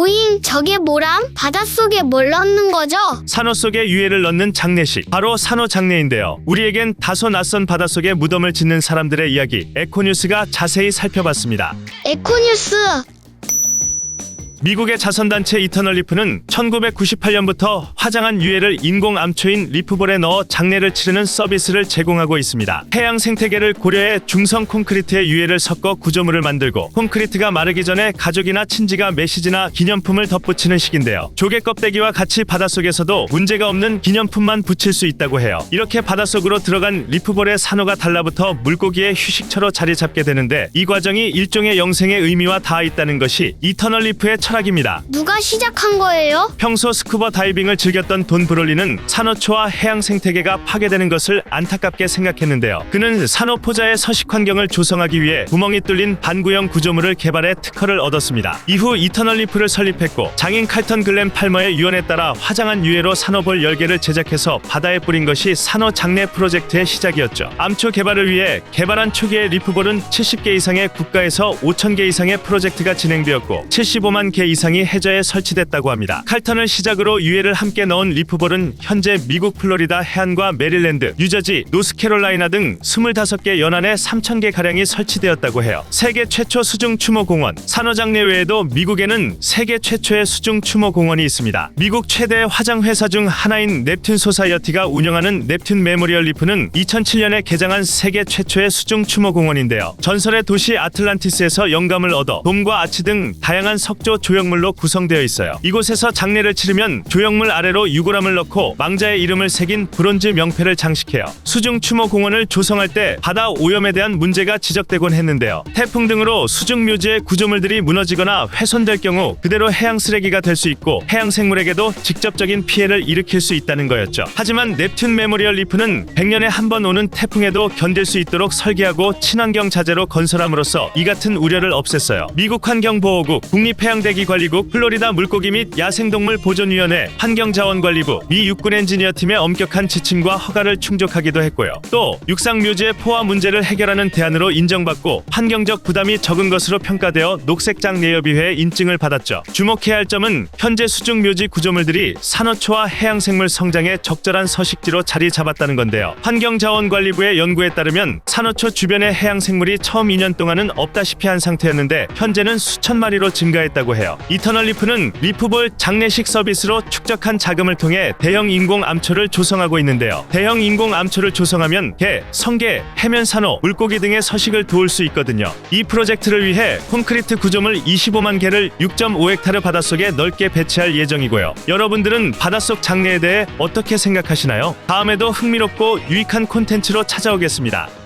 오잉, 저게 뭐람? 바닷속에 뭘 넣는 거죠? 산호 속에 유해를 넣는 장례식 바로 산호 장례인데요. 우리에겐 다소 낯선 바닷속에 무덤을 짓는 사람들의 이야기 에코뉴스가 자세히 살펴봤습니다. 에코뉴스. 미국의 자선단체 이터널 리프는 1998년부터 화장한 유해를 인공 암초인 리프볼에 넣어 장례를 치르는 서비스를 제공하고 있습니다. 해양 생태계를 고려해 중성 콘크리트에 유해를 섞어 구조물을 만들고 콘크리트가 마르기 전에 가족이나 친지가 메시지나 기념품을 덧붙이는 식인데요. 조개 껍데기와 같이 바닷속에서도 문제가 없는 기념품만 붙일 수 있다고 해요. 이렇게 바닷속으로 들어간 리프볼의 산호가 달라붙어 물고기의 휴식처로 자리 잡게 되는데 이 과정이 일종의 영생의 의미와 닿아 있다는 것이 이터널 리프의 철학입니다. 누가 시작한 거예요? 평소 스쿠버 다이빙을 즐겼던 돈 브롤리는 산호초와 해양 생태계가 파괴되는 것을 안타깝게 생각했는데요. 그는 산호포자의 서식 환경을 조성하기 위해 구멍이 뚫린 반구형 구조물을 개발해 특허를 얻었습니다. 이후 이터널 리프를 설립했고 장인 칼턴 글렌 팔머의 유언에 따라 화장한 유해로 산호볼 10개를 제작해서 바다에 뿌린 것이 산호 장례 프로젝트의 시작이었죠. 암초 개발을 위해 개발한 초기의 리프볼은 70개 이상의 국가에서 5,000개 이상의 프로젝트가 진행되었고 75만 개 이상이 해저에 설치됐다고 합니다. 칼턴을 시작으로 유해를 함께 넣은 리프볼은 현재 미국 플로리다 해안과 메릴랜드, 뉴저지, 노스캐롤라이나 등 25개 연안에 3,000개 가량이 설치되었다고 해요. 세계 최초 수중 추모 공원, 산호장례 외에도 미국에는 세계 최초의 수중 추모 공원이 있습니다. 미국 최대 화장 회사 중 하나인 넵튠 소사이어티가 운영하는 넵튠 메모리얼 리프는 2007년에 개장한 세계 최초의 수중 추모 공원인데요. 전설의 도시 아틀란티스에서 영감을 얻어 돔과 아치 등 다양한 석조 조형물로 구성되어 있어요. 이곳에서 장례를 치르면 조형물 아래로 유골함을 넣고 망자의 이름을 새긴 브론즈 명패를 장식해요. 수중 추모 공원을 조성할 때 바다 오염에 대한 문제가 지적되곤 했는데요. 태풍 등으로 수중 묘지의 구조물들이 무너지거나 훼손될 경우 그대로 해양 쓰레기가 될 수 있고 해양 생물에게도 직접적인 피해를 일으킬 수 있다는 거였죠. 하지만 넵튠 메모리얼 리프는 100년에 한 번 오는 태풍에도 견딜 수 있도록 설계하고 친환경 자재로 건설함으로써 이 같은 우려를 없앴어요. 미국 환경보호국, 국립해양대기 관리국, 플로리다 물고기 및 야생동물 보존위원회, 환경자원관리부, 미 육군 엔지니어팀의 엄격한 지침과 허가를 충족하기도 했고요. 또 육상묘지의 포화 문제를 해결하는 대안으로 인정받고 환경적 부담이 적은 것으로 평가되어 녹색장 내협의회의 인증을 받았죠. 주목해야 할 점은 현재 수중묘지 구조물들이 산호초와 해양생물 성장에 적절한 서식지로 자리 잡았다는 건데요. 환경자원관리부의 연구에 따르면 산호초 주변의 해양생물이 처음 2년 동안은 없다시피 한 상태였는데 현재는 수천 마리로 증가했다고 해요. 이터널 리프는 리프볼 장례식 서비스로 축적한 자금을 통해 대형 인공 암초를 조성하고 있는데요. 대형 인공 암초를 조성하면 개, 성게, 해면 산호, 물고기 등의 서식을 도울 수 있거든요. 이 프로젝트를 위해 콘크리트 구조물 25만 개를 6.5헥타르 바닷속에 넓게 배치할 예정이고요. 여러분들은 바닷속 장례에 대해 어떻게 생각하시나요? 다음에도 흥미롭고 유익한 콘텐츠로 찾아오겠습니다.